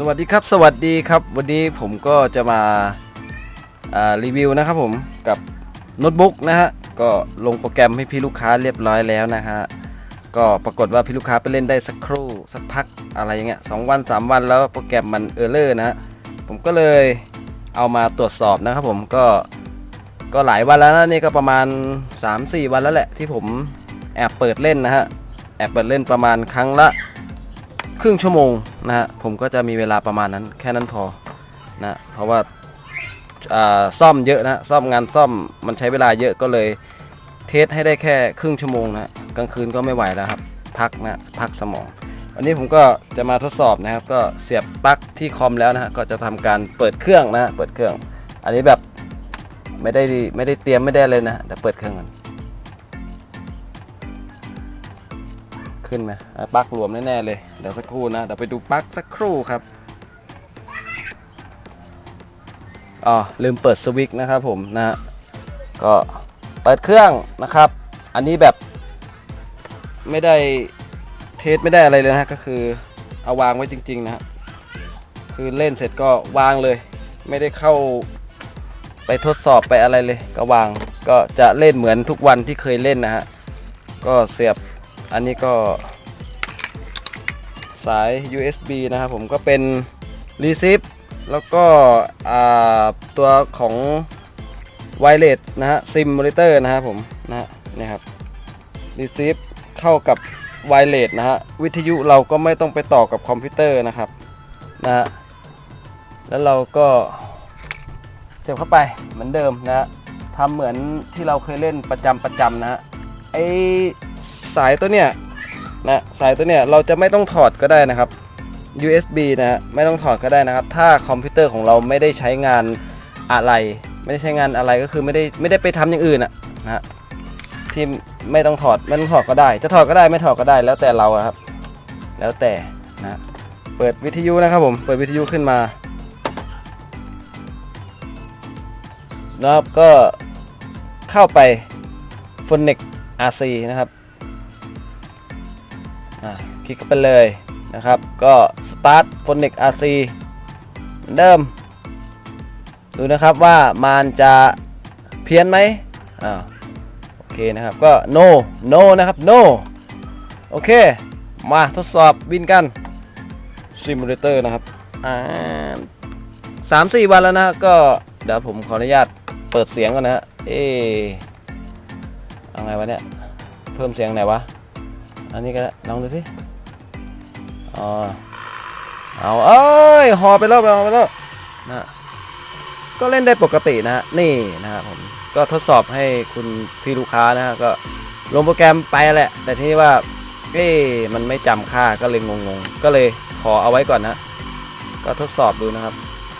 สวัสดีครับ สวัสดีครับ วันนี้ผมก็จะมาารีวิวนะครับผมกับโน้ตบุ๊กนะฮะ ก็ลงโปรแกรมให้พี่ลูกค้าเรียบร้อยแล้วนะฮะ ก็ปรากฏว่าพี่ลูกค้าไปเล่นได้สักครู่สักพักอะไรอย่างเงี้ยสองวันสามวันแล้วโปรแกรมมันเออร์เลอร์นะฮะ ผมก็เลยเอามาตรวจสอบนะครับผมก็ก็หลายวันแล้วนะนี่ก็ประมาณ 3-4 วันแล้วแหละที่ผมแอบเปิดเล่นนะฮะ แอบเปิดเล่นประมาณครั้งละ ครึ่งชั่วโมงนะฮะผมก็จะมีเวลาประมาณนั้นแค่นั้นพอนะเพราะว่าซ่อมเยอะนะซ่อมงานซ่อมมันใช้เวลาเยอะก็เลยเทสให้ได้แค่ครึ่งชั่วโมงนะกลางคืนก็ไม่ไหวแล้วครับ พักนะพักสมอง วันนี้ผมก็จะมาทดสอบนะครับ ก็เสียบปลั๊กที่คอมแล้วนะฮะก็จะทำการเปิดเครื่องนะฮะเปิดเครื่อง อันนี้แบบไม่ได้ไม่ได้เตรียมไม่ได้เลยนะเดี๋ยวเปิดเครื่องกัน ขึ้นไหมปลั๊กรวมแน่ๆเลยเดี๋ยวสักครู่นะเดี๋ยวไปดูปลั๊กสักครู่ครับอ๋อลืมเปิดสวิตช์นะครับผมนะก็เปิดเครื่องนะครับ อันนี้แบบไม่ได้เทสไม่ได้อะไรเลยนะก็คือเอาวางไว้จริง ๆ นะคือเล่นเสร็จก็วางเลย ไม่ได้เข้าไปทดสอบไปอะไรเลย ก็วางก็จะเล่นเหมือนทุกวันที่เคยเล่นนะฮะก็เสียบ อันนี้ก็สาย USB นะครับผมก็เป็น Receive แล้วก็ตัวของ Wireless นะฮะ Sim Monitor นะครับผมนะฮะนี่ครับ Receive เข้ากับ Wireless นะฮะวิทยุเราก็ไม่ต้องไปต่อกับคอมพิวเตอร์นะครับนะฮะแล้วเราก็เสียบเข้าไปเหมือนเดิมนะฮะทำเหมือนที่เราเคยเล่นประจำประจำนะฮะไอ สายตัวเนี้ยนะสายตัวเนี้ยเราจะไม่ต้องถอดก็ได้นะครับ USB นะฮะไม่ต้องถอดก็ได้นะครับ ถ้าคอมพิวเตอร์ของเราไม่ได้ใช้งานอะไร ไม่ได้ใช้งานอะไรก็คือไม่ได้ไม่ได้ไปทำอย่างอื่นอะนะฮะที่ไม่ต้องถอดไม่ต้องถอดก็ได้ จะถอดก็ได้ไม่ถอดก็ได้แล้วแต่เราครับ แล้วแต่นะเปิดวิทยุนะครับผมเปิดวิทยุขึ้นมานะครับก็เข้าไป f o n e c RC นะครับ อ่าคลิกเข้าไปเลยนะครับ ก็ Start p h o n e c RC เหมือนเดิม ดูนะครับว่ามันจะเพี้ยนไหมอ่าโอเคนะครับ ก็ no no นะครับ no โอเค มาทดสอบบินกัน Simulator นะครับอ่าสามสี่วันแล้วนะก็เดี๋ยวผมขออนุญาตเปิดเสียงก่อนนะ เอ๊ะอาไงวะเนี่ย เพิ่มเสียงไหนวะ อันนี้ก็ได้ลองดูสิอ๋อเอาเอ้ยหอไปแล้วหอไปแล้วนะก็เล่นได้ปกตินะฮะนี่นะครับผมก็ทดสอบให้คุณพี่ลูกค้านะฮะก็ลงโปรแกรมไปแหละ แต่ที่ว่าเอ๊มันไม่จำค่าก็เลยงงๆ ก็เลยขอเอาไว้ก่อนนะ ก็ทดสอบดูนะครับ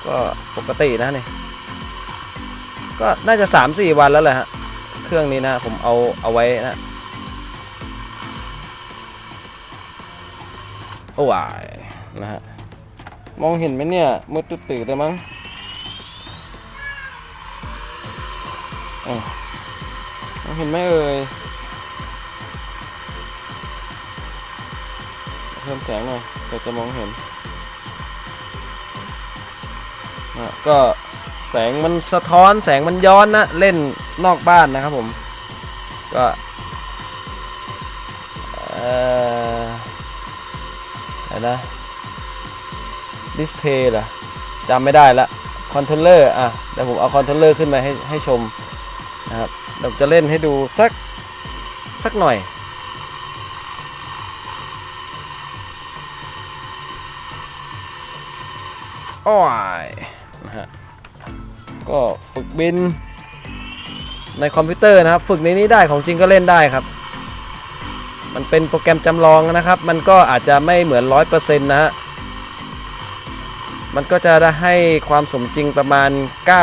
ก็ปกตินะนี่ก็น่าจะ 3-4 วันแล้วแหละฮะเครื่องนี้นะผมเอาเอาไว้นะ โอ้ยนะฮะ มองเห็นไหมเนี่ย มืดตื้อๆเลยมั้งมองเห็นไหมเอ่ยเพิ่มแสงหน่อยเดี๋ยวจะมองเห็นนะก็แสงมันสะท้อนแสงมันย้อนนะ เล่นนอกบ้านนะครับผม ก็ เอ่อ นะดิสเพย์เหรอจำไม่ได้ละคอนโทรลเลอร์อะเดี๋ยวผมเอาคอนโทรลเลอร์ขึ้นมาให้ให้ชมนะครับเดี๋ยวจะเล่นให้ดูสักสักหน่อยอ้อยนะฮะก็ฝึกบินในคอมพิวเตอร์นะครับ ฝึกในนี้ได้ของจริงก็เล่นได้ครับ มันเป็นโปรแกรมจำลองนะครับ มันก็อาจจะไม่เหมือน 100%นะฮะ มันก็จะได้ให้ความสมจริงประมาณ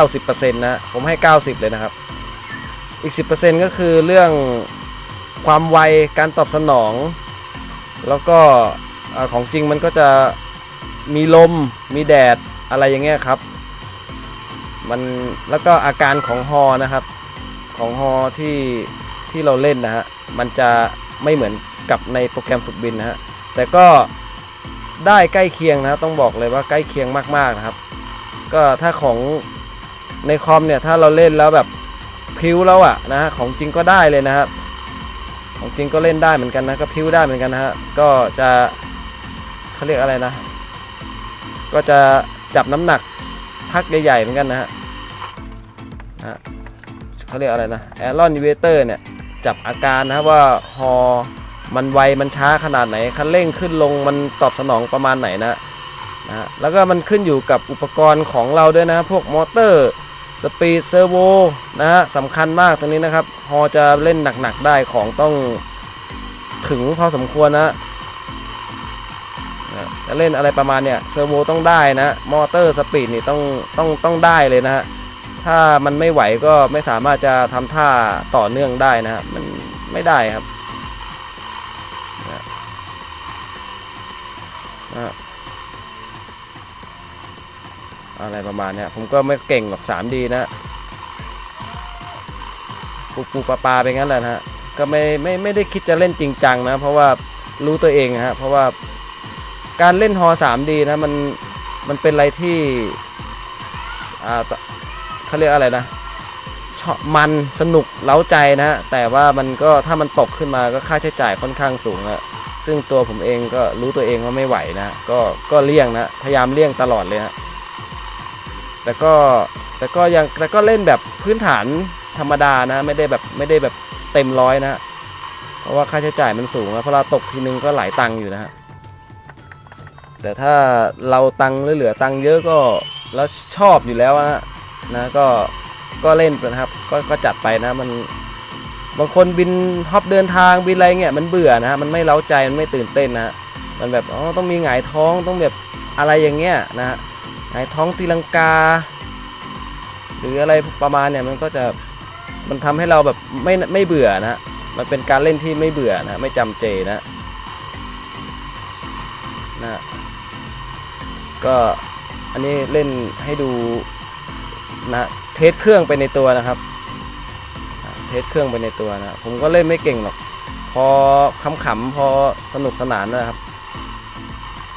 90%นะผมให้ 90 เลยนะครับ อีก 10%ก็คือเรื่องความไว การตอบสนอง แล้วก็ของจริงมันก็จะมีลม มีแดด อะไรอย่างเงี้ยครับ มัน แล้วก็อาการของฮอนะครับ ของฮอที่ที่เราเล่นนะฮะ มันจะ ไม่เหมือนกับในโปรแกรมฝึกบินนะฮะแต่ก็ได้ใกล้เคียงนะต้องบอกเลยว่าใกล้เคียงมากๆนะครับ ก็ถ้าของในคอมเนี่ยถ้าเราเล่นแล้วแบบพิ้วแล้วอะนะฮะของจริงก็ได้เลยนะครับ ของจริงก็เล่นได้เหมือนกันนะก็พิ้วได้เหมือนกันนะฮะก็จะเขาเรียกอะไรนะ ก็จะจับน้ำหนักพักใหญ่ๆเหมือนกันนะฮะนะเขาเรียกอะไรนะแอรอนยูเวเตอร์เนี่ย จับอาการนะครับว่าฮอมันไวมันช้าขนาดไหนคันเร่งขึ้นลงมันตอบสนองประมาณไหนนะนะแล้วก็มันขึ้นอยู่กับอุปกรณ์ของเราด้วยนะพวกมอเตอร์สปีดเซอร์โวนะฮะสำคัญมากตรงนี้นะครับฮอจะเล่นหนักๆได้ของต้องถึงพอสมควรนะนะจะเล่นอะไรประมาณเนี่ยเซอร์โวต้องได้นะมอเตอร์สปีดนี่ต้องต้องต้องได้เลยนะฮะ ถ้ามันไม่ไหวก็ไม่สามารถจะทำท่าต่อเนื่องได้นะฮะมันไม่ได้ครับอะไรประมาณเนี้ยผมก็ไม่เก่งหรอก 3D นะปูปูปลาปลาไปงั้นแหละนะฮะก็ไม่ไม่ไม่ได้คิดจะเล่นจริงจังนะ เพราะว่ารู้ตัวเองฮะเพราะว่าการเล่นฮอ 3D นะมันมันเป็นอะไรที่อ่า เขาเรียกอะไรนะชอบมันสนุกเล้าใจนะฮะแต่ว่ามันก็ถ้ามันตกขึ้นมาก็ค่าใช้จ่ายค่อนข้างสูงอะซึ่งตัวผมเองก็รู้ตัวเองว่าไม่ไหวนะก็ก็เลี่ยงนะพยายามเลี่ยงตลอดเลยนะแต่ก็แต่ก็ยังแต่ก็เล่นแบบพื้นฐานธรรมดานะไม่ได้แบบไม่ได้แบบเต็มร้อยนะเพราะว่าค่าใช้จ่ายมันสูงนะเพราะเราตกทีนึงก็หลายตังค์อยู่นะฮะแต่ถ้าเราตังค์เหลือตังค์เยอะก็แล้วชอบอยู่แล้วนะ นะก็ก็เล่นไปนะครับก็ก็จัดไปนะมันบางคนบินฮอปเดินทางบินอะไรเงี้ยมันเบื่อนะฮะมันไม่เล้าใจมันไม่ตื่นเต้นนะมันแบบอ๋อต้องมีหงายท้องต้องแบบอะไรอย่างเงี้ยนะฮะหงายท้องตีลังกา หรืออะไรประมาณเนี่ยมันก็จะมันทำให้เราแบบไม่ไม่เบื่อนะฮะมันเป็นการเล่นที่ไม่เบื่อนะไม่จำเจนะนะก็อันนี้เล่นให้ดู นะเทสเครื่องไปในตัวนะครับ เทสเครื่องไปในตัวนะผมก็เล่นไม่เก่งหรอก พอขำๆพอสนุกสนานนะครับ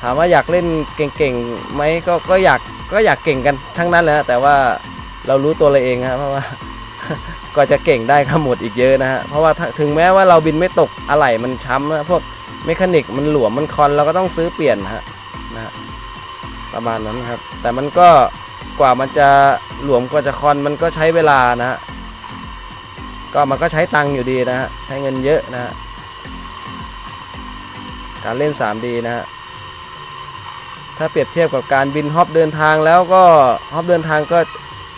ถามว่าอยากเล่นเก่งๆไหมก็ก็อยากก็อยากเก่งกันทั้งนั้นแหละแต่ว่าเรารู้ตัวเราเองนะเพราะว่าก็จะเก่งได้ขมวดอีกเยอะนะฮะเพราะว่าถึงแม้ว่าเราบินไม่ตกอะไหล่มันช้ำนะพวกเมคานิกมันหลวมมันคอนเราก็ต้องซื้อเปลี่ยนฮะนะฮะประมาณนั้นครับ แต่มันก็ กว่ามันจะหลวมกว่าจะคอนมันก็ใช้เวลานะฮะก็มันก็ใช้ตังค์อยู่ดีนะฮะใช้เงินเยอะนะฮะการเล่น 3D นะฮะถ้าเปรียบเทียบกับการบินฮอปเดินทางแล้วก็ฮอปเดินทางก็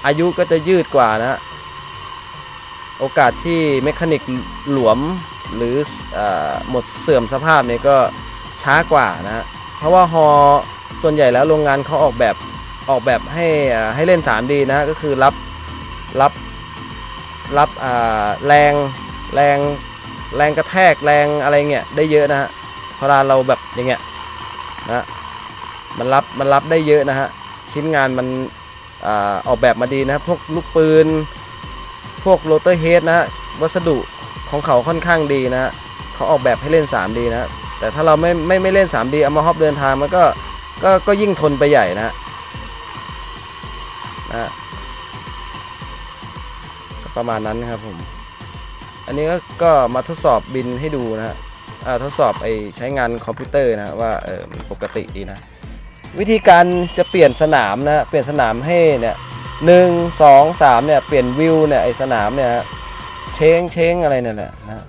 อายุก็จะยืดกว่านะฮะโอกาสที่เมคานิกหลวมหรือออหมดเสื่อมสภาพเนี่ยก็ช้ากว่านะฮะเพราะว่าฮอส่วนใหญ่แล้วโรงงานเขาออกแบบ ออกแบบให้ให้เล่น 3D นะฮะก็คือรับรับรับแรงแรงแรงกระแทกแรงอะไรเงี้ยได้เยอะนะฮะเวลาเราแบบอย่างเงี้ยนะมันรับมันรับได้เยอะนะฮะชิ้นงานมันอออกแบบมาดีนะพวกลูกปืน พวกโรเตอร์เฮดนะวัสดุของเขาค่อนข้างดีนะฮะเขาออกแบบให้เล่น 3D นะฮะแต่ถ้าเราไม่ไม่ไม่เล่น 3D เอามาฮอปเดินทางมันก็ก็ก็ยิ่งทนไปใหญ่นะฮะ นะก็ประมาณนั้นครับผม อันนี้ก็มาทดสอบบินให้ดูนะฮะทดสอบไอใช้งานคอมพิวเตอร์นะว่าเออปกติดีนะ วิธีการจะเปลี่ยนสนามนะเปลี่ยนสนามให้เนี่ยหนึ่งสองสามเนี่ยเปลี่ยนวิวเนี่ยไอสนามเนี่ยเช้งเช้งอะไรเนี่ยแหละนะ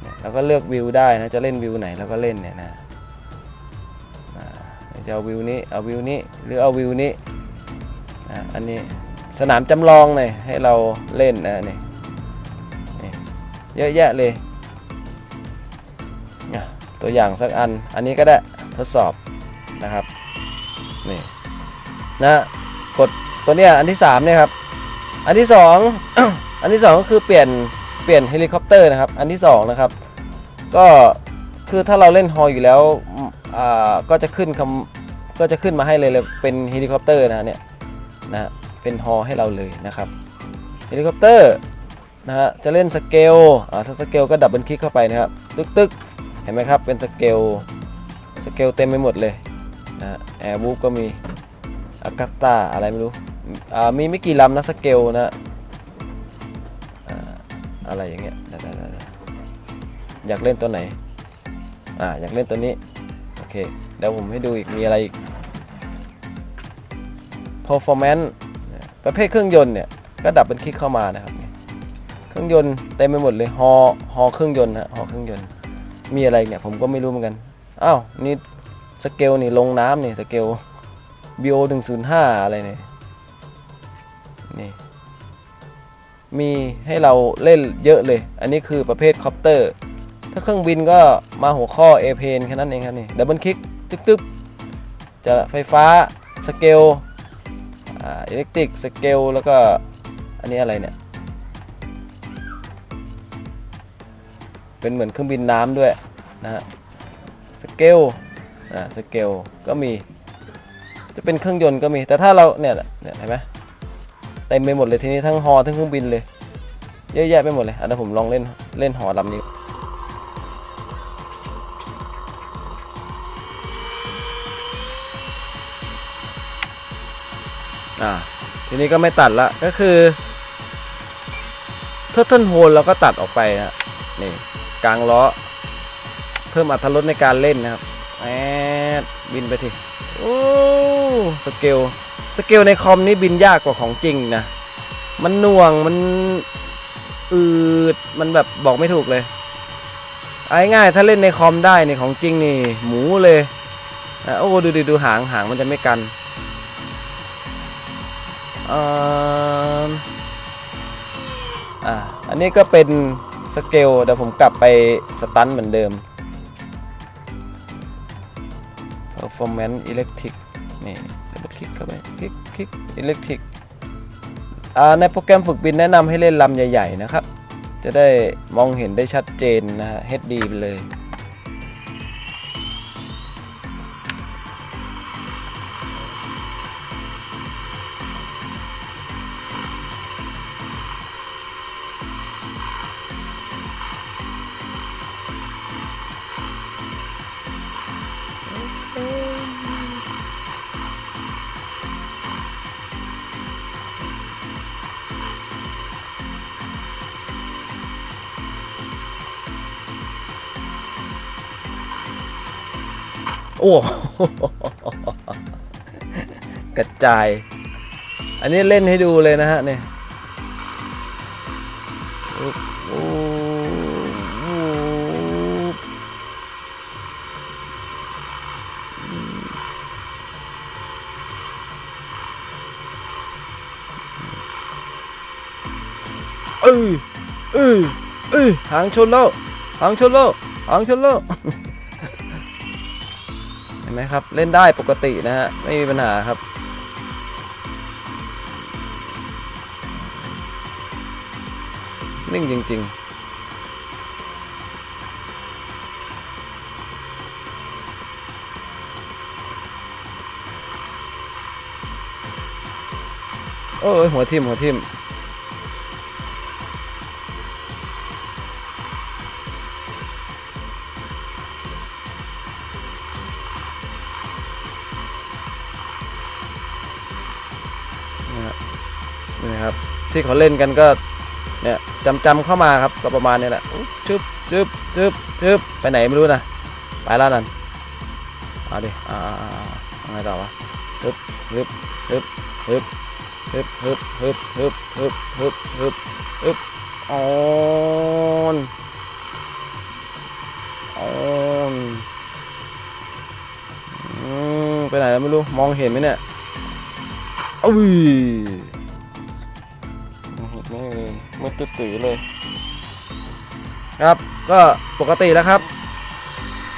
เนี่ยเราก็เลือกวิวได้นะจะเล่นวิวไหนเราก็เล่นเนี่ยนะจะเอาวิวนี้เอาวิวนี้หรือเอาวิวนี้ นะอันนี้สนามจำลองหน่อยให้เราเล่นนะนี่เยอะแยะเลยตัวอย่างสักอันอันนี้ก็ได้ทดสอบนะครับนี่นะกดตัวเนี้ยอันที่สามเนี่ยครับอันที่สองอันที่สองก็คือเปลี่ยนเปลี่ยนเฮลิคอปเตอร์นะครับ อันที่สองนะครับ ก็คือถ้าเราเล่นฮออยู่แล้วก็จะขึ้นคำก็จะขึ้นมาให้เลยเลยเป็นเฮลิคอปเตอร์นะเนี่ย นะเป็นฮอให้เราเลยนะครับเฮลิคอปเตอร์นะฮะจะเล่นสเกลอ่าถ้าสเกลก็ดับเบิลคลิกเข้าไปนะครับตึกตึกเห็นไหมครับเป็นสเกลสเกลเต็มไปหมดเลยนะแอร์บูฟก็มีอากาสตาอะไรไม่รู้อ่ามีไม่กี่ลำนะสเกลนะอ่าอะไรอย่างเงี้ยอยากเล่นตัวไหนอ่าอยากเล่นตัวนี้โอเคเดี๋ยวผมให้ดูอีกมีอะไรอีก performance ประเภทเครื่องยนต์เนี่ยก็ดับเป็นคลิกเข้ามานะครับเครื่องยนต์เต็มไปหมดเลยฮอฮอเครื่องยนต์นะฮอเครื่องยนต์มีอะไรเนี่ยผมก็ไม่รู้เหมือนกันอ้าวนี่สเกลนี่ลงน้ำนี่สเกล BO 105 อะไรเนี่ยนี่มีให้เราเล่นเยอะเลย อันนี้คือประเภทคอปเตอร์ ถ้าเครื่องบินก็มาหัวข้อ a p n แค่นั้นเองครับนี่ดับเบิลคลิกตึ๊บๆจะไฟฟ้าสเกล อิเล็กทริกสเกลแล้วก็อันนี้อะไรเนี่ย เป็นเหมือนเครื่องบินน้ำด้วยนะฮะสเกลอ่าสเกลก็มี จะเป็นเครื่องยนต์ก็มี แต่ถ้าเราเนี่ยเนี่ยเห็นไหมเต็มไปหมดเลยทีนี้ทั้งฮอทั้งเครื่องบินเลย เยอะแยะไปหมดเลยอะเดี๋ยวผมลองเล่นเล่นหอลำนี้ อ่าทีนี้ก็ไม่ตัดละก็คือเทอร์เทิลโฮลเราก็ตัดออกไปนะนี่กลางล้อ เพิ่มอัตรถรสในการเล่นนะครับแอดบินไปทีโอ้สเกลสเกลในคอมนี่บินยากกว่าของจริงนะ มันหน่วงมันอืดมันแบบบอกไม่ถูกเลยเอาง่ายถ้าเล่นในคอมได้ในของจริงนี่หมูเลยโอ้ดูดูดูหางหางมันจะไม่กัน อ่าอันนี้ก็เป็นสเกลเดี๋ยวผมกลับไปสตันเหมือนเดิม performance electric นี่เดี๋ยวคลิกเข้าไปคลิกคลิก electric อ่าในโปรแกรมฝึกบินแนะนำให้เล่นลำใหญ่ ๆ นะครับ จะได้มองเห็นได้ชัดเจนนะฮะ HD ไปเลย โอ้กระจาย อันนี้เล่นให้ดูเลยนะฮะเนี่ยเอ้ยเอ้ยเอ้ยหางชนแล้วหางชนแล้วหางชนแล้ว ห็นไหมครับ เล่นได้ปกตินะฮะ ไม่มีปัญหาครับนิ่งจริงๆโอ้ยหัวทิ่มหัวทิ่ม ที่เขาเล่นกันก็เนี่ยจำจำเข้ามาครับก็ประมาณนี้แหละอุ๊ยชึบชึบชึบชึบไปไหนไม่รู้นะไปแล้วนั่นเอาดิอ่าอ่าอ่าเอาไงต่อวะฮึบฮึบฮึบฮึบฮึบฮึบฮึบฮึบฮึบฮึบฮึบฮึบออนออนอืมไปไหนแล้วไม่รู้มองเห็นไหมเนี่ยอุ้ย มืดตื้อเลย ครับก็ปกติแล้วครับ